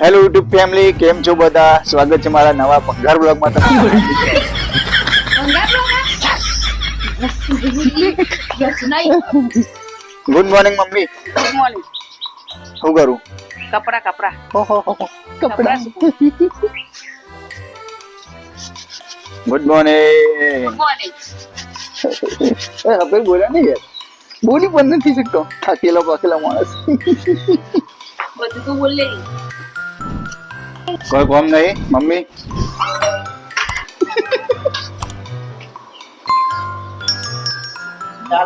Hello YouTube family કેમ છો બધા? સ્વાગત છે મારા નવા પંગાર બ્લોગમાં તમારું. Yes good morning mummy. Good morning શું કરું? કપડા કપડા કપડા ગુડ મોર્નિંગ ગુડ મોર્નિંગ આપણે બોલ્યા નહીં યાર. બોલી પણ નથી શકતો. થાકેલો પાકેલા માણસ. બધું તો બોલે. કોઈ કોમ નહીં મમ્મી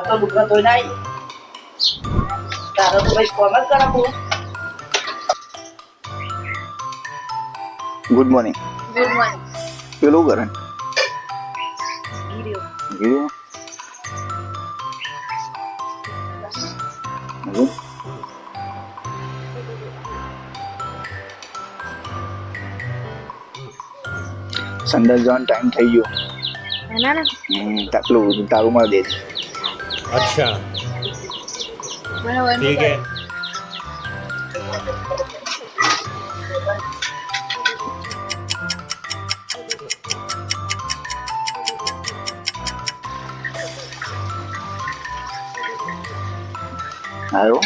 તો લુગડા ધોઈ નાઈ તારો તો ભાઈ કોમ જ કરાવું ગુડ મોર્નિંગ ગુડ મોર્નિંગ પેલું કરે ગીર્યો ગીર્યો સંડાસ જવાનો ટાઈમ થઈ ગયો. ના ના હમ તારું મળી દે. અચ્છા. ઠીક હે. હાલો.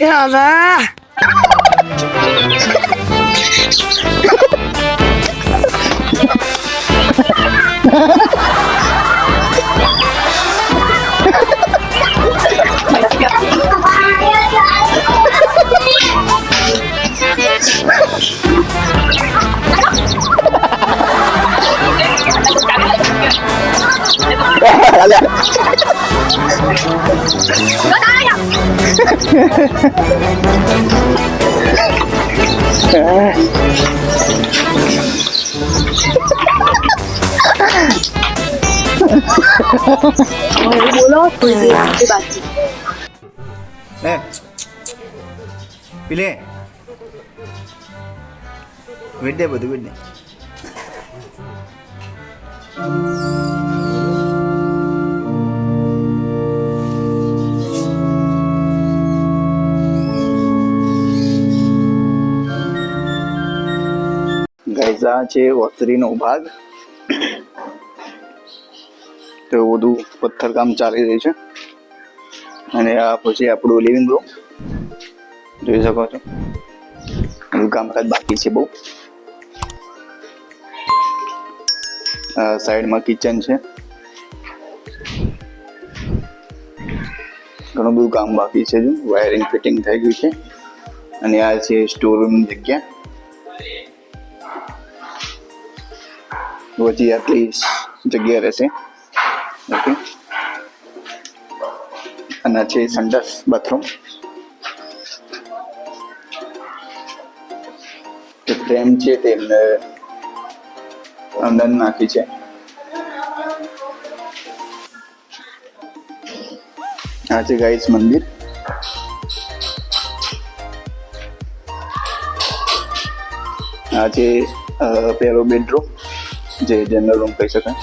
આવ્યો પેલી મારે જવાનું બોલો કોઈ ગાઈઝ છે ઓસરીનો ભાગ. તો બધું પથ્થરકામ ચાલી રહ્યું છે. અને આ પછી આપણું લિવિંગ રૂમ જોઈ શકો છો. કામકાજ બાકી છે બહુ. સાઈડમાં કિચન છે. ઘણું બધું કામ બાકી છે વાયરિંગ ફિટિંગ થઈ ગયું છે. અને આ છે સ્ટોર રૂમની જગ્યા. વચ્ચે આટલી જગ્યા રહેશે ઓકે અને આ છે સંડાસ બાથરૂમ જે ફ્રેમ છે તે એમને અંદર નાખી છે આ છે ગાઈસ મંદિર આ છે અ, પહેલો બેડરૂમ જે જનરલ રૂમ કહી શકાય.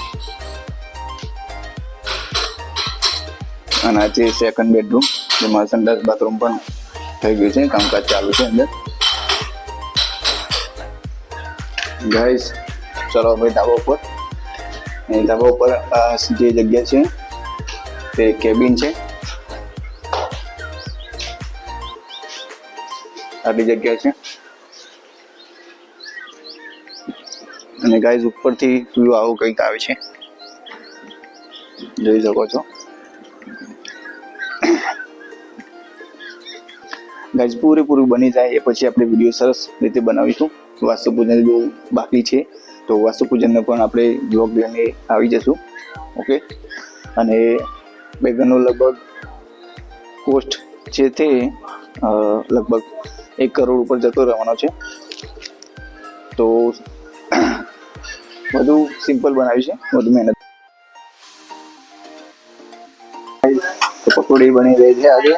અને આ છે સેકન્ડ બેડરૂમ જેમાં સંડાસ બાથરૂમ પણ થઈ ગયું છે, કામકાજ ચાલુ છે અંદર. ગાઈસ ચલો ભાઈ ધાબા ઉપર. એ ધાબા ઉપર, આ જે જગ્યા છે, તે કેબિન છે. આટલી જગ્યા છે. અને ગાઈઝ ઉપરથી વ્યૂ આવું કંઈક આવે છે. જોઈ શકો છો. ગાઈઝ પૂરેપૂરું બની જાય એ પછી આપણે વીડિયો સરસ રીતે બનાવીશું. વાસ્તુ પૂજન બહુ બાકી છે. તો વાસ્તુ પૂજનનો પણ આપણે બ્લોગ લઈને આવી જશું. ઓકે અને બેગનનો લગભગ કોસ્ટ છે તે લગભગ એક કરોડ ઉપર જતો રહેવાનો છે. તો બધું સિમ્પલ બનાવ્યું છે. વધુ મહેનત. તો પકોડી બની રહી છે આજે.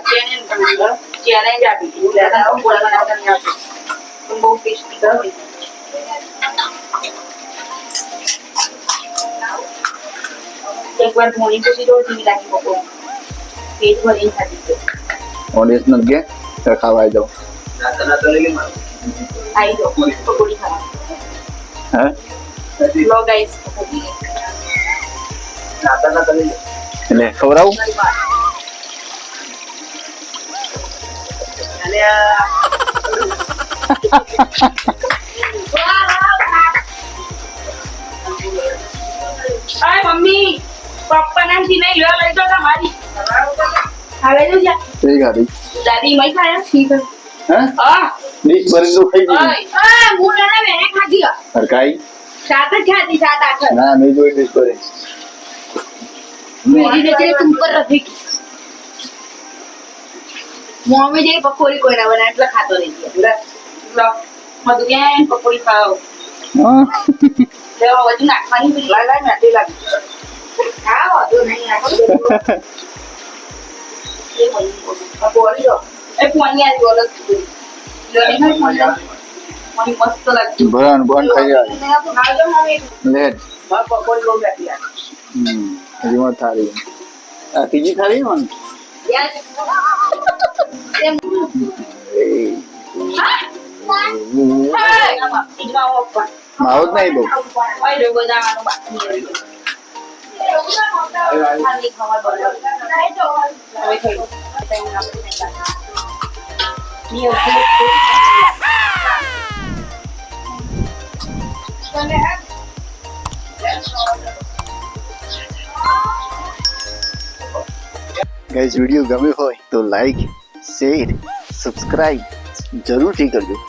એકવાર મોની પૂછી લાગી પેટ ખાધી આવી પકોડી ખાવા હે? લો ગાઈસ એટલે ખવડાવું? મમ્મી પપ્પા ના થી નહીં લઈ તો તમારી હવે જો જા કઈ ખાધી દાદી મય ખાયા ઠીક હે? આ ડીશ ભરી તો ખાઈ ગઈ. આ હું ના મેને ખાધી. હરકાઈ. સાત જ ખાધી સાત આખર ના મેં જોઈ ડિશ કરી મેરી નજરે તું પર રખી મોમે જે પકોડી કોઈના બના એટલે ખાતો રહી ગયો મધુ ક્યાં પકોડી ખાવ? દેવા વજુ નાખવાની પેલી. લાલ લાલ નાટી હા ખાવ તો નહીં નાખી એ મળી પકોડી જો એ પોણિયા જો લખ જો નહીં ખાઈ પોની પોની મસ્ત લાગતી ભણ ભણ ખાઈ આવી આવજો મમ્મી લે માર પકોડી બહુ મેઠી લાગી હમ હજી માં થાળી આ ત્રીજી થાળી ને યસ એમ હા આમાં ઈમાં ઓપન માવો જ નહીં બહુ ઓય રે હવે થઈ ગાઈઝ વીડિયો ગમ્યો હોય તો લાઈક શેર સબસ્ક્રાઈબ જરૂરથી કરજો.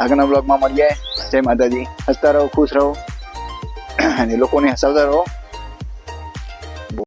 આગળના બ્લોગમાં મળીએ. જય માતાજી. હસતા રહો, ખુશ રહો. અને લોકોને હસાવતા રહો.